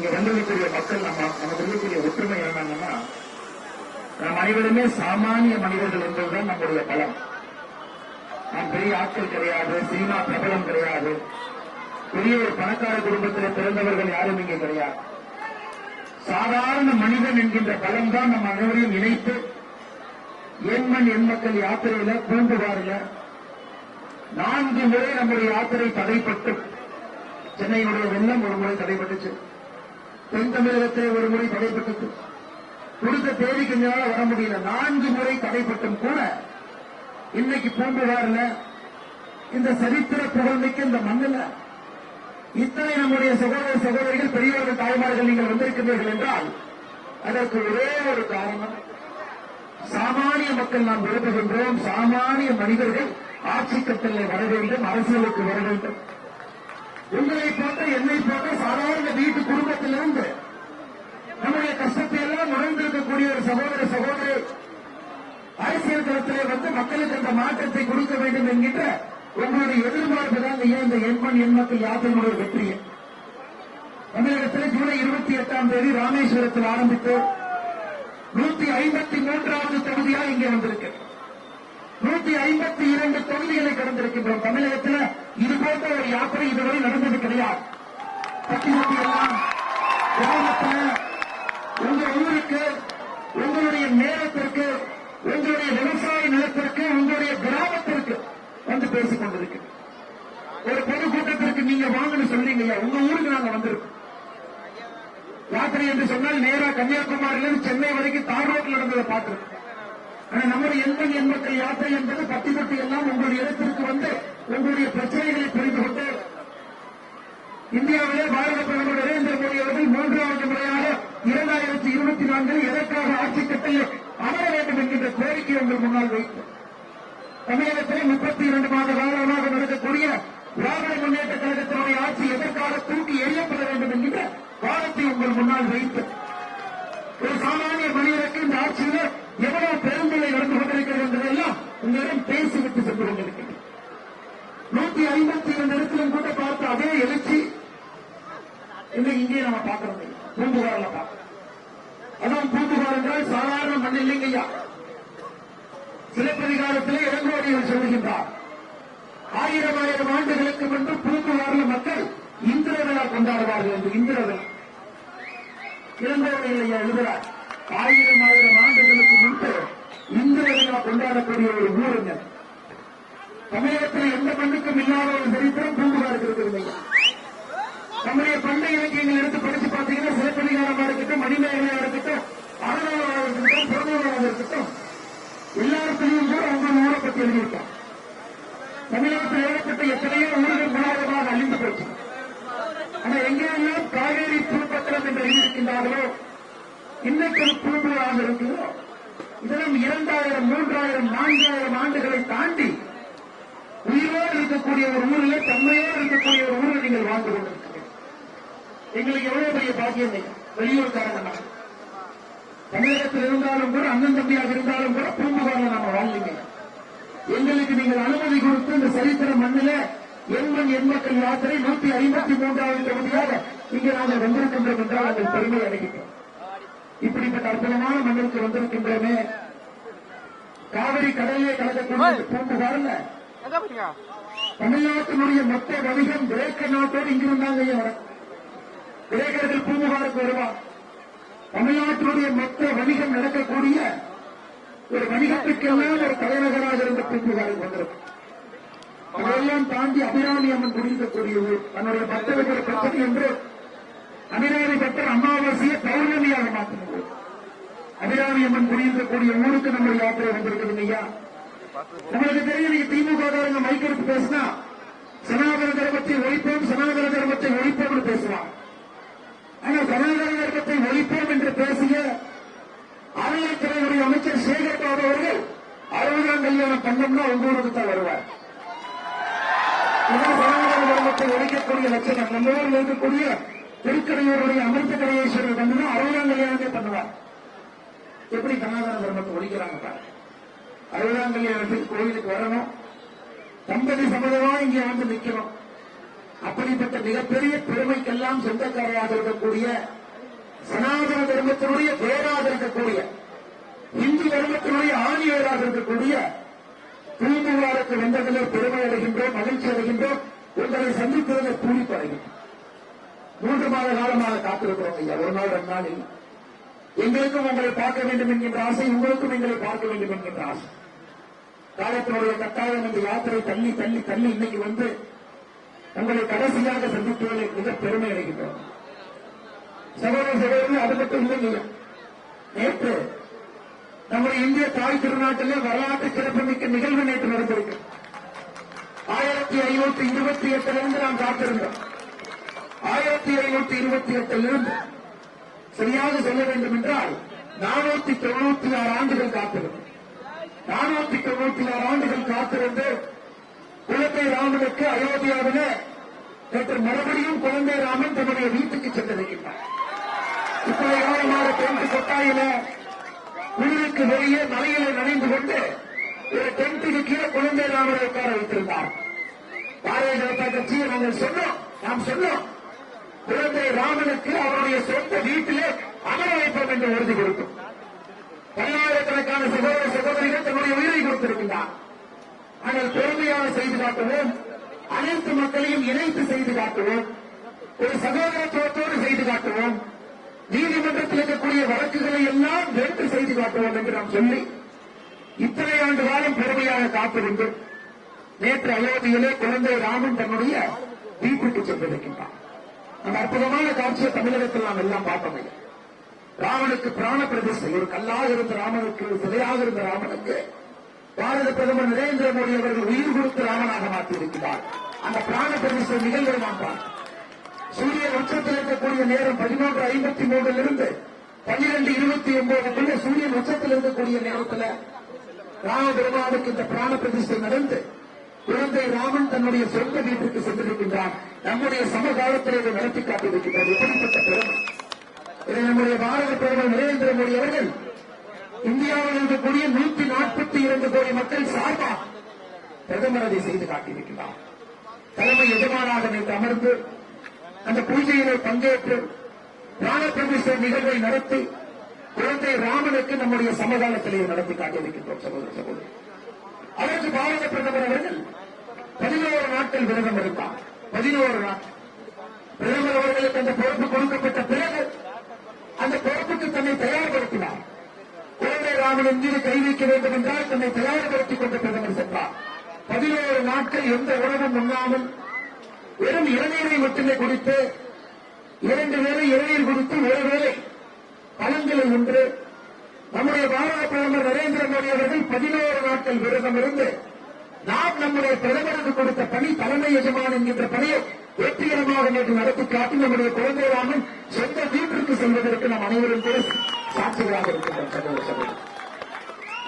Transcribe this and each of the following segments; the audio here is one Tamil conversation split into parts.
இங்க வந்திருக்கக்கூடிய மக்கள் நம்ம நமக்கு இருக்கக்கூடிய ஒற்றுமை என்னன்னா நாம் அனைவருமே சாமானிய மனிதர்கள் என்பதுதான் நம்முடைய பலம். நாம் பெரிய ஆட்கள் கிடையாது சினிமா பிரபலம் கிடையாது. பெரிய ஒரு பணக்கார குடும்பத்தில் பிறந்தவர்கள் யாரும் இங்கே கிடையாது. சாதாரண மனிதன் என்கின்ற பலம் தான் நம் அனைவரையும் இணைத்து எண்மண் எண்மக்கள் யாத்திரையில பூம்புகாரில நான்கு முறை நம்முடைய யாத்திரை தடைப்பட்டு சென்னையினுடைய வெள்ளம் ஒரு முறை தடைப்பட்டுச்சு. தென் தமிழகத்தில் ஒரு முறை தடைப்பட்டது கொடுத்த தேதிக்கு மேல வர முடியல. நான்கு முறை தடைப்பட்டும் கூட இன்னைக்கு பூம்புகார்ல இந்த சரித்திர புகழ்மிக்க இந்த மண்ணில் இத்தனை நம்முடைய சகோதர சகோதரிகள் பெரியவர்கள் தாய்மார்கள் நீங்கள் வந்திருக்கிறீர்கள் என்றால் அதற்கு ஒரே ஒரு காரணம். சாமானிய மக்கள் நாம் விரும்புகின்றோம். சாமானிய மனிதர்கள் ஆட்சி கட்டளை வர வேண்டும் அரசியலுக்கு வர வேண்டும். உங்களை போட்ட என்னை போட்ட சாதாரண வீட்டு குடும்பத்திலிருந்து நம்முடைய கஷ்டத்தை எல்லாம் உணர்ந்திருக்கக்கூடிய ஒரு சகோதர சகோதரி அரசியல் களத்திலே வந்து மக்களுக்கு அந்த மாற்றத்தை கொடுக்க வேண்டும் என்கின்ற உங்களுடைய எதிர்பார்ப்பு தான் ஐயா இந்த எண்மண் எண்மக்கள் யாத்திரையுடைய வெற்றியை. தமிழகத்தில் ஜூலை இருபத்தி எட்டாம் தேதி ராமேஸ்வரத்தில் ஆரம்பித்து நூத்தி ஐம்பத்தி மூன்றாவது தொகுதியா இங்கே வந்திருக்கு. நூத்தி ஐம்பத்தி இரண்டு தொகுதிகளை கடந்திருக்கின்றோம். தமிழகத்தில் இது போன்ற ஒரு யாத்திரை இதுவரை நடந்தது கிடையாது. பட்டிமட்டி எல்லாம் கிராமத்தில் உங்க ஊருக்கு உங்களுடைய நேரத்திற்கு உங்களுடைய விவசாய நிலத்திற்கு உங்களுடைய கிராமத்திற்கு வந்து பேசிக் கொண்டிருக்கு ஒரு பொதுக்கூட்டத்திற்கு நீங்க வாங்கன்னு சொன்னீங்க உங்க ஊருக்கு நாங்க வந்திருக்கோம். யாத்திரை என்று சொன்னால் நேரா கன்னியாகுமரியிலிருந்து சென்னை வரைக்கும் தார் ரோட்டில் நடந்ததை பார்த்திருக்கோம். நம்முடைய எண்பது எண்பக்கள் யாத்திரை என்பது பத்தி பத்தி எல்லாம் உங்களுடைய இடத்திற்கு வந்து உங்களுடைய பிரச்சனைகளை புரிந்து கொண்டு இந்தியாவிலே பாரத பிரதமர் நரேந்திர மோடி அவர்கள் மூன்றாவது முறையாக இரண்டாயிரத்தி இருபத்தி நான்கில் எதற்காக ஆட்சி கட்டையை அமர வேண்டும் என்கின்ற கோரிக்கை உங்கள் முன்னால் வைத்து தமிழகத்திலே முப்பத்தி இரண்டு மாத காலமாக நடக்கக்கூடிய திராவிட முன்னேற்ற கழகத்தினுடைய ஆட்சி எதற்காக தூக்கி எறியப்பட வேண்டும் என்கின்ற வாதத்தை உங்கள் முன்னால் வைத்து ஒரு சாமானிய மனிதருக்கு இந்த ஆட்சியில் எவ்வளவு நூத்தி ஐம்பத்தி இரண்டு இடத்திலும் கூட பார்த்த அதே எழுச்சி இன்னைக்கு இங்கே நம்ம பார்க்கிறோம். பூம்புகாரில் பார்க்கிறோம். அதான் பூம்புகார் என்றால் சாதாரண மண் இல்லைங்கய்யா சிலப்பதிகாரத்திலே இளங்கோடிகள் சொல்கின்றார் ஆயிரம் ஆயிரம் ஆண்டுகளுக்கு முன்பு பூம்புகாரில் மக்கள் இந்திர விழா கொண்டாடுவார்கள் என்று இந்திர விழா ஐயா எழுதுகிறார் ஆயிரம் ஆயிரம் ஆண்டுகளுக்கு முன்பு இந்திர விழா கொண்டாடக்கூடிய ஒரு ஊருங்க தமிழகத்தில் எந்த மண்ணுக்கும் இல்லாத ஒரு சரித்திரம் பூம்புகார் இருக்கிறது நம்முடைய பண்டைய இலக்கியங்கள் எடுத்து படிச்சு பார்த்தீங்கன்னா சிலப்பதிகாரமா இருக்கட்டும் மணிமேகலையா இருக்கட்டும் அறநாளா இருக்கட்டும் புறநூலாக இருக்கட்டும் எல்லாத்திலையும் கூட அவங்க நூலை பற்றி எழுதியிருக்காங்க தமிழகத்தில் எழுதப்பட்ட எத்தனையோ ஊர்கள் முன்னாளமாக அழிந்து போச்சு. ஆனா எங்கெல்லாம் காவேரி பூப்பத்திரம் என்று எழுதியிருக்கின்றார்களோ இன்னைக்கு ஒரு பூம்புகளாக இருக்குதோ இதெல்லாம் இரண்டாயிரம் மூன்றாயிரம் நான்காயிரம் ஆண்டுகளை தாண்டி உயிரோடு இருக்கக்கூடிய ஒரு ஊரிலே தன்மையோடு இருக்கக்கூடிய ஒரு ஊரில் நீங்கள் வாழ்ந்து கொண்டிருக்கிறீர்கள். எங்களுக்கு எவ்வளவு பெரிய பாக்கியம் இல்லை. வெளியூர்காரங்க தமிழகத்தில் இருந்தாலும் கூட அண்ணன் தம்பியாக இருந்தாலும் கூட பூம்புகாரில் நாம வாழ்ந்தீங்க. எங்களுக்கு நீங்கள் அனுமதி கொடுத்து இந்த சரித்திர மண்ணில எண்மண் எண்மக்கள் யாத்திரை நூத்தி ஐம்பத்தி மூன்றாவது தொகுதியாக இங்கே நாங்கள் வந்திருக்கின்றோம் என்றால் நாங்கள் பெருமை அடைகின்றோம். இப்படிப்பட்ட அற்புதமான மண்ணிற்கு வந்திருக்கின்றோமே. காவிரி கடலிலே கலக்கக்கூடிய பூம்புகாரில் தமிழ்நாட்டினுடைய மொத்த வணிகம் கிரேக்க நாட்டோடு இங்கு வந்தாங்க ஐயா கிரேக்கர்கள் பூம்புகாருக்கு வருவார் தமிழ்நாட்டினுடைய மொத்த வணிகம் நடக்கக்கூடிய ஒரு வணிகத்துக்கெல்லாம் ஒரு தலைநகராக இருந்த பூம்புகாருக்கு வந்திருக்கும் அதையெல்லாம் தாண்டி அபிராமி அம்மன் குடியிருக்கக்கூடிய ஊர். தன்னுடைய பக்தர்கள் ஒரு பிரச்சனை என்று அபிராமி பக்தர் அமாவாசையை பௌர்ணமியாக மாற்றின ஊர். அபிராமி அம்மன் குடியிருக்கக்கூடிய ஊருக்கு நம்ம யாத்திரை வந்திருக்கிறது ஐயா. நம்மளுக்கு தெரியும் நீங்க திமுக காரங்க மைக் எடுத்து பேசினா சனாதன தர்மத்தை ஒழிப்போம் சனாதன தர்மத்தை ஒழிப்போம்னு பேசுவான் ஆனா சனாதன தர்மத்தை ஒழிப்போம் என்று பேசிய அறநிலைத்துறையுடைய அமைச்சர் சேகர் பாபு அவர்கள் அறுபதாம் கல்யாணம் பண்ணோம்னா உங்க ஊருக்கு தான் வருவார். சனாதன தர்மத்தை ஒழிக்கக்கூடிய லட்சணம் நம்ம ஊரில் இருக்கக்கூடிய திருக்கடையூருடைய அமிர்த கடையேஸ்வரர் பண்ணுனா அறுபதாம் கல்யாணமே பண்ணுவார். எப்படி சனாதன தர்மத்தை ஒழிக்கிறாங்க பாருங்க. அறுபதாம் கல்யாணத்துக்கு கோயிலுக்கு வரணும். தம்பதி சம்மதமா இங்கே வந்து நிக்கணும் அப்படிப்பட்ட மிகப்பெரிய பெருமைக்கெல்லாம் சொந்தக்காரராக இருக்கக்கூடிய சனாதன தர்மத்தினுடைய வேராக இருக்கக்கூடிய இந்து தர்மத்தினுடைய ஆணியராக இருக்கக்கூடிய தூதுவாருக்கு வந்ததிலே பெருமை அடைகின்றோம் மகிழ்ச்சி அடைகின்றோம். உங்களை சந்திப்பதில் பூரிப்பு அடைகின்றோம். மூன்று மாத காலமாக காத்திருக்கிறோம் ஐயா. ஒரு நாள் ரெண்டு நாள் இல்லை. எங்களுக்கும் உங்களை பார்க்க வேண்டும் என்கின்ற ஆசை உங்களுக்கும் எங்களை பார்க்க வேண்டும் என்கின்ற ஆசை. காலத்தினுடைய கட்டாயம் இந்த யாத்திரை தள்ளி தள்ளி தள்ளி இன்னைக்கு வந்து உங்களை கடைசியாக சந்திப்பதில் மிக பெருமை அடைகின்றோம். சகோதர சகோதரி அது மட்டும் இல்லைங்க நேற்று நம்முடைய இந்திய தாய் திருநாட்டிலே வரலாற்று சிறப்புமிக்க நிகழ்வு நேற்று நடந்திருக்கு. ஆயிரத்தி ஐநூத்தி இருபத்தி எட்டிலிருந்து நாம் காத்திருந்தோம். ஆயிரத்தி ஐநூத்தி இருபத்தி எட்டிலிருந்து சரியாக சொல்ல வேண்டும் என்றால் நானூத்தி தொண்ணூத்தி ஆறு ஆண்டுகள் காத்திருந்தது நானூத்தி தொண்ணூத்தி ஆறு ஆண்டுகள் காத்திருந்து குழந்தை ராமனுக்கு அயோத்தியாவிலே நேற்று மறுபடியும் குழந்தை ராமன் தன்னுடைய வீட்டுக்கு சென்றிருக்கின்றார் இப்படி காலமாக டென்ட் கொட்டாயில குளிருக்கு வெளியே மலையில நனைந்து கொண்டு ஒரு டென்ட்டுக்கு கீழே குழந்தை ராமனை உட்கார வைத்திருந்தார். பாரதிய ஜனதா கட்சியை நாங்கள் சொன்னோம் நாம் சொன்னோம். குழந்தை ராமனுக்கு அவருடைய சொந்த வீட்டிலே அமர வைப்போம் என்று உறுதி கொடுத்தோம். பல்லாயிரக்கணக்கான சகோதர சகோதரிகள் தன்னுடைய உயிரை கொடுத்திருக்கின்றார். ஆனால் பெருமையாக செய்து காட்டுவோம். அனைத்து மக்களையும் இணைத்து செய்து காட்டுவோம். ஒரு சகோதரத்துவத்தோடு செய்து காட்டுவோம். நீதிமன்றத்தில் இருக்கக்கூடிய வழக்குகளை எல்லாம் வென்று செய்து காட்டுவோம் என்று நாம் சொல்லி இத்தனை ஆண்டு காலம் பெருமையாக காத்திருந்து நேற்று அயோத்தியிலே குழந்தை ராமன் தன்னுடைய வீட்டுக்கு சென்றிருக்கின்றார். அந்த அற்புதமான காட்சியை தமிழகத்தில் நாம் எல்லாம் பார்த்தோம். ராமனுக்கு பிராண பிரதிஷ்டை. ஒரு கல்லாக இருந்த ராமனுக்கு சிலையாக இருந்த ராமனுக்கு பாரத பிரதமர் நரேந்திர மோடி அவர்கள் உயிர் கொடுத்து ராமனாக மாற்றியிருக்கிறார். அந்த பிராண பிரதிஷ்டை நிகழ்வை நாம் பார்த்தோம் சூரியன் உச்சத்தில் இருக்கக்கூடிய நேரம் பதினொன்று ஐம்பத்தி மூன்றிலிருந்து பன்னிரண்டு இருபத்தி ஒன்பதுக்குள்ள சூரியன் உச்சத்தில் இருக்கக்கூடிய நேரத்தில் ராமபெருமானுக்கு இந்த பிராண பிரதிஷ்டை நடந்து குழந்தை ராமன் தன்னுடைய சொந்த வீட்டுக்கு சென்றிருக்கின்றான். நம்முடைய சமகாலத்தில் இதை நடத்தி காட்டியிருக்கின்றார். எப்படிப்பட்ட பெருமை? இதை நம்முடைய பாரத பிரதமர் நரேந்திர மோடி அவர்கள் இந்தியாவில் இருக்கக்கூடிய நூத்தி நாற்பத்தி இரண்டு கோடி மக்கள் சார்பா பிரதமர் அதை செய்து காட்டியிருக்கிறார் தலைமை எஜமானாக நேற்று அமர்ந்து அந்த பூஜையிலே பங்கேற்று பிராண நிகழ்வை நடத்தி குழந்தை ராமனுக்கு நம்முடைய சமகாலத்திலேயே நடத்தி காட்டியிருக்கின்றோம் சகோதர சகோதரி. அதற்கு பாரத பிரதமர் அவர்கள் பதினோரு நாட்கள் விரதம் இருந்தார். பதினோரு நாட்கள் பிரதமர் அவர்களுக்கு அந்த பொறுப்பு கொடுக்கப்பட்ட பிறகு அந்த பொறுப்புக்கு தன்னை தயார்படுத்தினார். குழந்தை ராமன் மீது கை வைக்க வேண்டும் என்றால் தன்னை தயார்படுத்திக் கொண்ட பிரதமர் சென்றார். பதினோரு நாட்கள் எந்த உணவும் உண்ணாமல் வெறும் இளநீரை மட்டுமே குடித்து இரண்டு வேளை இளநீர் குடித்து ஒரு வேலை பழங்களை ஒன்று நம்முடைய பாரத பிரதமர் நரேந்திர மோடி அவர்கள் பதினோரு நாட்கள் விரதம் இருந்து நாம் நம்முடைய பிரதமருக்கு கொடுத்த பணி தலைமை எஜமான் என்கின்ற பணியை வெற்றிகரமாக நேற்று நடத்தி காட்டி நம்முடைய குழந்தை ராமன் சொந்த வீட்டிற்கு செல்வதற்கு நாம் அனைவரும் கூட சாட்சிகளாக இருக்கின்றோம். சகோதர சகோதரி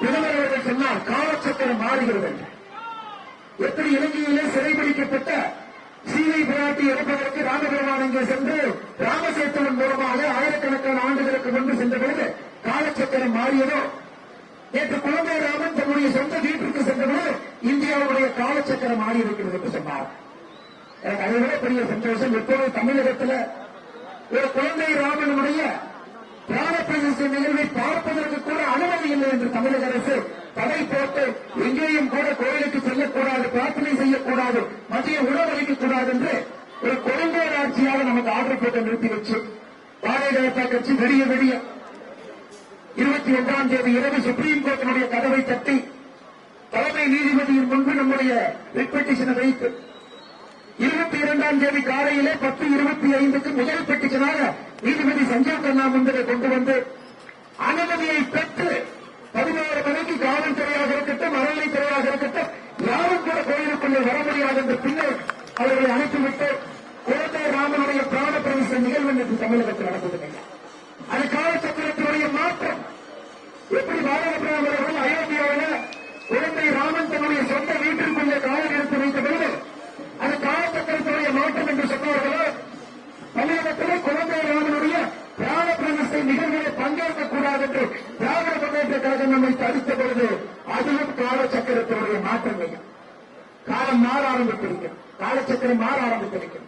பிரதமர் அவர்கள் சொன்னால் காலச்சக்கரம் மாறுகிறது. எத்தனை எப்படி இலங்கையிலே சிறைபிடிக்கப்பட்ட சீதை பிராட்டி இறப்பதற்கு ராமபெருமான் இங்கே சென்று ராமசேத்துவன் மூலமாக ஆயிரக்கணக்கான ஆண்டுகளுக்கு முன்பு சென்ற பொழுது காலச்சக்கரம் மாறியதோ? நேற்று குழந்தை ராமன் தன்னுடைய சொந்த வீட்டிற்கு சென்றபோது இந்தியாவுடைய காலச்சக்கரம் மாறி இருக்கிறது என்று சொன்னார். எனக்கு அதை விட பெரிய சந்தோஷம். எப்போது தமிழகத்தில் ஒரு குழந்தை ராமனுடைய பிராண பிரதிஷ்டை நிகழ்வை பார்ப்பதற்கு கூட அனுமதி இல்லை என்று தமிழக அரசு தடை போட்டு எங்கேயும் கூட கோயிலுக்கு செல்லக்கூடாது பிரார்த்தனை செய்யக்கூடாது மதிய உணவு அளிக்கக்கூடாது என்று ஒரு குழந்தையர் ஆட்சியாக நமக்கு ஆர்டர் போட்டு நிறுத்தி வச்சு பாரதிய ஜனதா கட்சி வெடிய வெடிய இருபத்தி ஒன்றாம் தேதி இரவு சுப்ரீம் கோர்ட்டினுடைய கதவை தட்டி தலைமை நீதிபதியின் முன்பு நம்முடைய ரிட் பெட்டிஷனை வைத்து இருபத்தி இரண்டாம் தேதி காலையிலே பத்து இருபத்தி ஐந்துக்கு முதல் பெட்டிஷனாக நீதிபதி சஞ்சீவ் கண்ணா முன்பதை கொண்டு வந்து அனுமதியை பெற்று பதினோரு மணிக்கு காவல்துறையாக இருக்கட்டும் அறநிலைத்துறையாக இருக்கட்டும் யாரும் கூட கோயிலுக்குள்ளே வர முடியாது என்று பின்னர் அவர்களை அனுப்பிவிட்டு குழந்தை ராமனுடைய பிராண பிரவேச நிகழ்வு என்று தமிழகத்தில் நடந்தது அது காலச்சக்கரத்தினுடைய மாற்றம் எப்படி அவர்கள் அயோத்தியாவில் குழந்தை ராமன் தன்னுடைய சொந்த வீட்டிற்குள்ளே காலம் எடுத்து வைத்த பொழுது அது காலச்சக்கரத்தினுடைய மாற்றம் என்று சொன்னார்களோ தமிழகத்திலே குழந்தை ராமனுடைய பிராண பிரதிஷ்டை நிகழ்வுகளில் பங்கேற்கக்கூடாது என்று திராவிட முன்னேற்ற கழகம் நம்மை தடுத்த பொழுது அதுவும் காலச்சக்கரத்தினுடைய மாற்றங்கள். காலம் மாற ஆரம்பித்திருக்கிறது. காலச்சக்கரம் மாற ஆரம்பித்திருக்கிறது.